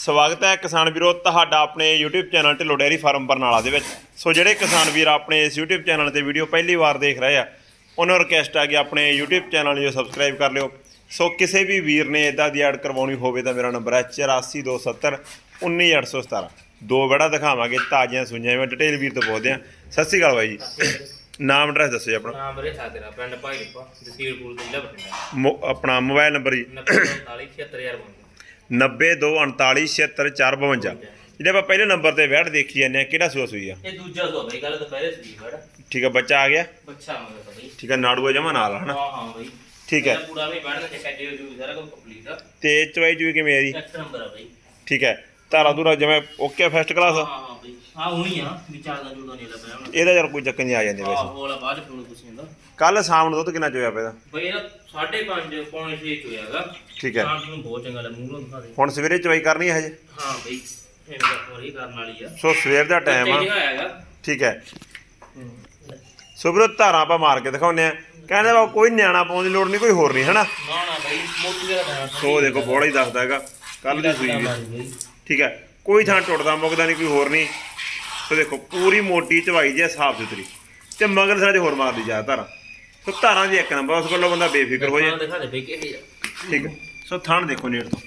ਸਵਾਗਤ ਹੈ ਕਿਸਾਨ ਵੀਰੋ ਤੁਹਾਡਾ ਆਪਣੇ YouTube channel Dhillon dairy farm Barnala ਦੇ ਵਿੱਚ। ਸੋ ਜਿਹੜੇ ਕਿਸਾਨ ਵੀਰ ਆਪਣੇ ਇਸ YouTube ਚੈਨਲ ਤੇ ਵੀਡੀਓ ਪਹਿਲੀ ਵਾਰ ਦੇਖ ਰਹੇ ਆ ਉਹਨਾਂ ਨੂੰ ਰਿਕਵੈਸਟ ਆ ਕਿ ਆਪਣੇ YouTube ਚੈਨਲ ਨੂੰ ਸਬਸਕ੍ਰਾਈਬ ਕਰ ਲਿਓ। ਸੋ ਕਿਸੇ ਵੀ ਵੀਰ ਨੇ ਇਦਾਂ ਦੀ ਐਡ ਕਰਵਾਉਣੀ ਹੋਵੇ ਤਾਂ ਮੇਰਾ ਨੰਬਰ ਹੈ 8427 19817 ਦੋ ਬੜਾ ਦਿਖਾਵਾਂਗੇ ਤਾਜ਼ੀਆਂ ਸੁਈਆਂ ਮੈਂ ਡਿਟੇਲ ਵੀਰ ਤੋਂ ਪੁੱਛਦੇ ਆ ਸਤਿ ਸ਼੍ਰੀ ਅਕਾਲ ਬਾਈ ਜੀ। ਨਾਮ ਐਡਰੈਸ ਦੱਸੋ ਜੀ ਆਪਣਾ। ਨਾਮ ਵੀਰੇ ਸਾਦਰਾ ਪਿੰਡ ਭਾਈ ਰੂਪਾ ਜਸੀਰ ਪੂਲ ਜ਼ਿਲ੍ਹਾ ਬਠਿੰਡਾ। ਆਪਣਾ ਮੋਬਾਈਲ ਨੰਬਰ ਜੀ। 944 76000 ਬੰਦੇ 9249474452 ਜਿਹੜੇ ਆਪਾਂ ਪਹਿਲੇ ਨੰਬਰ ਤੇ ਵੈਟ ਦੇਖੀ ਜਾਂਦੇ ਆ ਕਿਹੜਾ ਸੂਆ ਸੂਈ ਆ? ਇਹ ਦੂਜਾ ਸੋ ਬਈ ਗੱਲ ਦੁਪਹਿਰੇ ਸੀ ਬੜ। ਠੀਕ ਹੈ ਬੱਚਾ ਆ ਗਿਆ? ਬੱਚਾ ਮੰਗਦਾ ਤਾਂ ਬਈ। ਠੀਕ ਹੈ ਨਾੜੂਆ ਜਮਾ ਨਾਲ ਹਨਾ? ਹਾਂ ਹਾਂ ਬਈ। ਠੀਕ ਹੈ ਪੂਰਾ ਵੀ ਬੜਨਾ ਚੱਕਾ ਜੇ ਜੂ ਸਾਰਾ ਕੁਝ ਕੰਪਲੀਟ ਆ। ਤੇ ਚਵਾਈ ਚੂਈ ਕਿਵੇਂ ਆ ਜੀ ਇੱਕ ਨੰਬਰ ਆ ਬਈ। ਠੀਕ ਹੈ ਧਾਰਾ ਧੂਰਾ ਜਿਵੇਂ ਓਕੇ ਫਸਟ ਕਲਾਸ ਹਾਂ। ਹਾਂ ਹੁਣੀ ਆ ਵਿਚਾਰ ਦਾ ਜੁੜਾ ਨਹੀਂ ਲੱਭਿਆ ਹੁਣ। ਇਹਦਾ ਯਾਰ ਕੋਈ ਚੱਕਰ ਨਹੀਂ ਆ ਜਾਂਦੇ ਆਹ ਵੈਸੇ ਹੋਲਾ ਬਾਅਦ ਫੋਨ ਕੁਛ ਹੁੰਦਾ ਕੱਲ ਸ਼ਾਮ ਨੂੰ ਦੁੱਧ ਕਿੰਨਾ ਚੋਇਆ ਪਿਆ ਇਹਦਾ? ਬਈ ਇਹਦਾ 5.5 ਪੌਣੇ 6 ਚ ਹੋਇਆਗਾ ਠੀਕ ਹੈ। ਸ਼ਾਮ ਨੂੰ ਬਹੁਤ ਚੰਗਾ ਲੱਗ ਮੂੰਹ ਦਿਖਾ ਦੇ। ਹੁਣ ਸਵੇਰੇ ਚਵਾਈ ਕਰਨੀ ਹੈ ਹਜੇ? ਹਾਂ ਬਈ ਮੇਰਾ ਹੋਰੀ ਕਰਨ ਵਾਲੀ ਆ। ਸੋ ਸਵੇਰ ਦਾ ਟਾਈਮ ਆ। ਹੈਗਾ। ਠੀਕ ਹੈ। ਸੋ ਵੀਰੋ ਧਾਰਾਂ ਆਪਾਂ ਮਾਰ ਕੇ ਦਿਖਾਉਂਦੇ ਆ ਕਹਿੰਦੇ ਵਾ ਕੋਈ ਨਿਆਣਾ ਪਾਉਣ ਦੀ ਲੋੜ ਨਹੀਂ ਕੋਈ ਹੋਰ ਨਹੀਂ ਹਨਾ? ਨਾ ਨਾ ਬਈ ਮੋਟੀ ਦਾ ਬਣਾ ਸੋ ਦੇਖੋ ਬੋੜਾ ਹੀ ਦੱਸਦਾ ਹੈਗਾ। ਕੱਲ ਦੀ ਸੂਈ ਵੀ ਠੀਕ ਹੈ। ਕੋਈ ਥਾਂ ਟੁੱਟਦਾ ਮੁੱਕਦਾ ਨਹੀਂ ਕੋਈ ਹੋਰ ਨਹੀਂ। ਸੋ ਦੇਖੋ ਪੂਰੀ ਮੋਟੀ ਚਵਾਈ ਜੀ ਸਾਫ਼ ਸੁਥਰੀ। ਤੇ ਮਗਰ ਸਾਡੇ ਹੋਰ ਮਾਰਦੀ ਜਾ ਧਾਰਾਂ ਸੋ ਧਾਰਾਂ ਦੀ ਇੱਕ ਨੰਬਰ ਉਸ ਕੋਲੋਂ ਬੰਦਾ ਬੇਫਿਕਰ ਹੋ ਜਾਏ। ਦਿਖਾ ਦੇ ਬਈ ਕਿਹੇ ਠੀਕ ਹੈ। ਸੋ ਥਣ ਦੇਖੋ ਨੇੜ ਤੋਂ।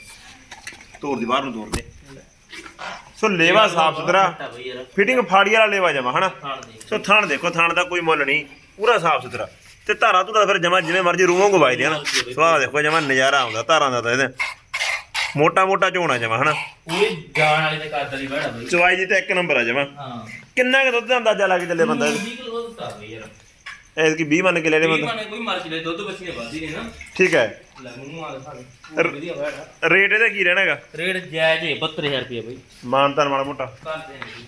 ਤੋੜ ਦੀ ਬਾਹਰ ਨੂੰ ਤੋੜ ਦੇ। ਸੋ ਲੇਵਾ ਸਾਫ਼ ਸੁਥਰਾ। ਬਈ ਯਾਰ। ਫਿਟਿੰਗ ਫਾੜੀ ਵਾਲਾ ਲੇਵਾ ਜਮਾ ਹਨਾ? ਦੇ। ਸੋ ਥਣ ਦੇਖੋ ਥਣ ਦਾ ਕੋਈ ਮੁੱਲ ਨਹੀਂ। ਪੂਰਾ ਸਾਫ਼ ਸੁਥਰਾ। ਤੇ ਧਾਰਾਂ ਧੁਰਾ ਫਿਰ ਜਮਾ ਜਿਵੇਂ ਮਰਜ਼ੀ ਰੂਹੋਂ ਗਵਾਈ ਦੇ ਨਾ। ਸੋ ਆਹ ਦੇਖੋ ਜਮਾ ਨਜ਼ਾਰਾ ਆਉਂਦਾ ਧਾਰਾਂ ਦਾ ਤਾਂ ਇਹਦੇ। ਮੋਟਾ ਮੋਟਾ ਝੋਣਾ ਜਮਾ ਹਨਾ? ਪੂਰੀ ਜਾਣ ਵਾਲੇ ਤੇ ਕਰਦਾ ਨਹੀਂ ਬੜਾ ਬਈ। ਚਵਾਈ ਜੀ ਤੇ ਇੱਕ ਨੰਬਰ ਆ ਜਮਾ। ਹਾਂ। ਕਿੰਨਾ ਕੁ ਦੁੱਧ ਦਾ ਅੰਦਾਜ਼ਾ ਲੱਗ ਚੱਲੇ ਬੰਦਾ? 20 ਕਿਲੋ ਦੁੱਧ ਤਾਂ ਬਈ ਯਾਰ। ਐਸ ਕੀ 20 ਮੰਨ ਕੇ ਲੈ ਲੈ ਇਹ ਬੰਦਾ ਮਾਨੇ ਕੋਈ ਮਰਜ਼ੀ ਲੈ ਦੁੱਧ ਬੱਚੀ ਨੇ ਵਾਦੀ ਨਹੀਂ ਨਾ। ਠੀਕ ਹੈ। ਲੈ ਮੂੰਹ ਆ ਦੇ ਪੂਰੀ ਵਧੀਆ ਬੜਾ ਰੇਟ ਇਹਦਾ ਕੀ ਰਹਿਣਾ ਹੈਗਾ? ਰੇਟ ਜਾਇਜ਼ ਹੈ 72000 ਰੁਪਏ ਬਈ। ਮਾਨਤਾਨ ਮਾੜਾ ਮੋਟਾ। ਕਰਦੇ ਨੇ ਬਈ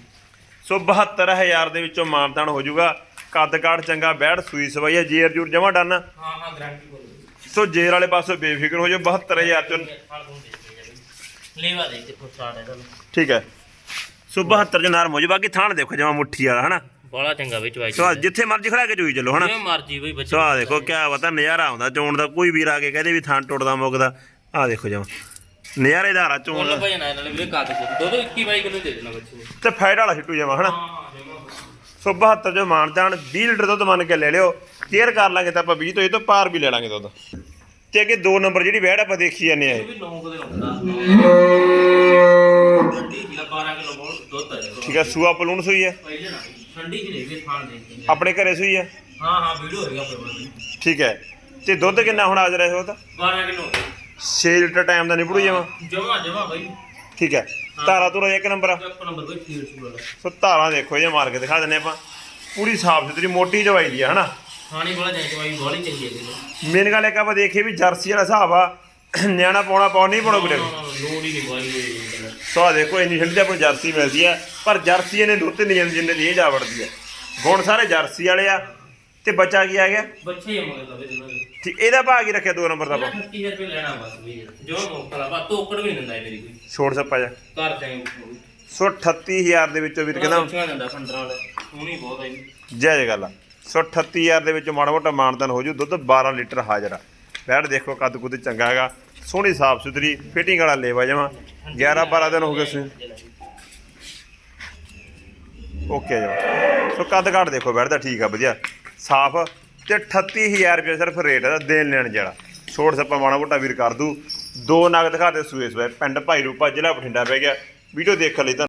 ਸੋ 72000 ਦੇ ਵਿੱਚੋਂ ਮਾਨਤਾਨ ਹੋ ਜਾਊਗਾ। ਕੱਦ ਕਾਠ ਚੰਗਾ ਬੈੜ ਸੂਈ ਸਵਾਈ ਹੈ ਜੇਰ ਜੂਰ ਜਮਾ ਡਨ। ਹਾਂ ਹਾਂ ਗਾਰੰਟੀ ਬਈ ਸੋ ਜੇਰ ਵਾਲੇ ਪਾਸੇ ਬੇਫਿਕਰ ਹੋ ਜਾਓ 72000 ਚੋਂ ਨੂੰ ਦੇ ਦੇ। ਲੈਵਾ ਦੇ ਠੀਕ ਹੈ। ਸੋ 72 ਚ ਨਰਮ ਹੋ ਬਾਕੀ ਥਾਣ ਦੇਖੋ ਜਮਾ ਮੁੱਠੀ ਵਾਲਾ ਹਨਾ? ਬੜਾ ਚੰਗਾ ਬਈ ਚਵਾਈ ਸੋ ਜਿੱਥੇ ਮਰਜ਼ੀ ਖੜਾ ਕੇ ਚੋਈ ਚੱਲੋ ਹਨਾ? ਜਿਵੇਂ ਮਰਜ਼ੀ ਬਈ ਬੱਚੇ ਸੋ ਆ ਦੇਖੋ ਕਿਆ ਪਤਾ ਨਜ਼ਾਰਾ ਆਉਂਦਾ ਚੋਣ ਦਾ ਕੋਈ ਵੀਰ ਆ ਕੇ ਕਹਦੇ ਵੀ ਥਾਂ ਟੁੱਟਦਾ ਮੁੱਕਦਾ। ਆ ਦੇਖੋ ਜਮਾ। ਨਜ਼ਾਰੇ ਦਾ ਹਾਰਾ ਚੋਣ ਦਾ ਭਜਣਾ ਨਾਲ ਵੀਰੇ ਕਾਦ ਚ। ਦੁੱਧ 21 22 ਕਿਲੋ ਦੇ ਦੇਣਾ ਬੱਚੇ ਨੂੰ। ਤੇ ਫੈਟ ਵਾਲਾ ਛਿੱਟੂ ਜਮਾ ਹਨਾ? ਸੋ 72 ਜੋ ਮਾਨਤਾਨ 20 ਲੀਟਰ ਦੁੱਧ ਮੰਨ ਕੇ ਲੈ ਲਿਓ। ਕੇਅਰ ਕਰ ਲਾਂਗੇ ਤਾਂ ਆਪਾਂ 20 ਤੋਂ ਇਹ ਤੋਂ ਪਾਰ ਵੀ ਲੈ ਲਾਂਗੇ ਦੁੱਧ। ਤੇ ਅੱਗੇ ਦੋ ਨੰਬਰ ਜਿਹੜੀ ਵੈੜ ਆਪਾਂ ਦੇਖੀ ਜਾਂਦੇ ਆ ਇਹ। ਇਹ। ਵੀ 9 ਕਦੇ ਲਾਉਂਦਾ ਠੰਡੀ ਕਿਲਾ 12 ਕਿਲੋ ਬੋਲ ਦੁੱਧ ਆ ਜਾਏਗਾ ਠੀਕ ਹੈ ਸੂਆ ਪਲੂਣ ਸੂਈ ਹੈ ਪਹਿਲੇ ਨਾ ਠੰਡੀ ਖਾਣ। ਆਪਣੇ ਘਰੇ ਸੂਈ ਹੈ ਹਾਂ ਹਾਂ ਵੀਡੀਓ ਹੋਏਗਾ ਆਪਣੇ ਕੋਲ। ਠੀਕ ਹੈ ਤੇ ਦੁੱਧ ਕਿੰਨਾ ਹੁਣ ਹਾਜ਼ਰ ਹੈ ਉਹ ਤਾਂ 12 ਕਿਲੋ। 6 ਲੀਟਰ ਟਾਈਮ ਦਾ ਨਿਬੜੂ ਜਮਾ। ਜਮਾ ਜਮਾ ਬਈ। ਠੀਕ ਹੈ। ਧਾਰਾ ਧੁਰਾ ਇੱਕ ਨੰਬਰ ਆ। ਇੱਕ ਨੰਬਰ ਬਈ ਫੀਡ ਸੂਲ ਵਾਲਾ ਸੋ ਧਾਰਾਂ ਦੇਖੋ ਜੇ ਮਾਰ ਕੇ ਦਿਖਾ ਦਿੰਨੇ ਆਪਾਂ। ਪੂਰੀ ਸਾਫ਼ ਸੁਥਰੀ ਮੋਟੀ ਜਵਾਈ ਦੀ ਆ ਹਨਾ? ਖਾਣੀ ਵਾਲਾ ਚੰਗੀ ਹੈ। ਮੇਨ ਗੱਲ ਇੱਕ ਆਪਾਂ ਦੇਖੀਏ ਵੀ ਜਰਸੀ ਵਾਲਾ ਹਿਸਾਬ ਆ ਨਿਆਣਾ ਪਾਉਣਾ ਪਾਉ ਨਹੀਂ ਪਾਉਣਾ ਨਾ, ਲੋੜ ਹੀ ਨਹੀਂ ਦਵਾਈ ਦੇ ਸੋ ਆਹ ਦੇਖੋ ਇੰਨੀ ਠੰਡੀ ਆਪਾਂ ਨੂੰ ਜਰਸੀ ਮਿਲਦੀ ਹੈ ਪਰ ਜਰਸੀ ਇਹਨੇ ਦੁੱਧ ਨਹੀਂ ਜਾਂਦੀ ਜਿੰਨੇ ਦੀ ਇਹ ਜਾ ਵੜਦੀ ਹੈ ਗੁਣ ਸਾਰੇ ਜਰਸੀ ਵਾਲੇ ਆ ਤੇ ਬੱਚਾ ਕੀ ਆ ਗਿਆ? ਬੱਚੇ ਹੀ ਮੰਗਦਾ ਬਈ ਇਹਨਾਂ ਦੇ। ਠੀਕ ਇਹਦਾ ਭਾਅ ਕੀ ਰੱਖਿਆ ਦੋ ਨੰਬਰ ਦਾ ਆਪਾਂ 30000 ਰੁਪਏ ਲੈਣਾ ਬਸ ਵੀ ਜੋ ਮੋਕਲਾ ਬਾ ਤੋਕੜ ਵੀ ਨਹੀਂ ਦਿੰਦਾ ਇਹ ਮੇਰੀ ਕੋਈ। ਛੋੜ ਸੱਪਾ ਜਾ। ਕਰ ਜਾਏ ਸੋ 38000 ਦੇ ਵਿੱਚੋਂ ਵੀਰ ਕਹਿੰਦਾ ਬੱਚਿਆਂ ਦਿੰਦਾ 15 ਵਾਲਾ। ਹੁਣੀ ਬਹੁਤ ਹੈ ਜੀ। ਜੈ ਜੈ ਗੱਲ ਆ। ਸੋ 38000 ਦੇ ਵਿੱਚ ਮਾੜਾ ਮੋਟਾ ਮਾਨਤਨ ਹੋ ਜੂ, ਦੁੱਧ 12 ਲੀਟਰ ਹਾਜ਼ਰ ਆ। ਬੈਠ ਦੇਖੋ ਕੱਦ ਕੁੱਦ ਚੰਗਾ ਹੈਗਾ। ਸੋਹਣੀ ਸਾਫ਼ ਸੁਥਰੀ ਫਿਟਿੰਗ ਵਾਲਾ ਲੇਵਾ ਜਮਾ। 11 12 ਦਿਨ ਹੋ ਗਏ ਸੀ ਓਕੇ ਜੀ। ਸੋ ਕੱਦ ਘਾਟ ਦੇਖੋ ਬੈਠਦਾ ਠੀਕ ਆ, ਵਧੀਆ। ਸਾਫ਼ ਤੇ 38000 ਰੁਪਏ ਸਿਰਫ ਰੇਟ ਦਾ ਦੇਣ ਲੈਣ ਜਿਹੜਾ। ਛੋੜ ਸੱਪਾ ਮਾੜਾ ਮੋਟਾ ਵੀਰ ਕਰ ਦੂ। ਦੋ ਨਗ ਦਿਖਾ ਦੇ ਸੂਏ ਸਵੇ ਪਿੰਡ ਭਾਈ ਰੂਪਾ, ਜ਼ਿਲ੍ਹਾ ਬਠਿੰਡਾ ਪੈ ਗਿਆ। ਵੀਡੀਓ ਦੇਖਣ ਲਈ ਤਾਂ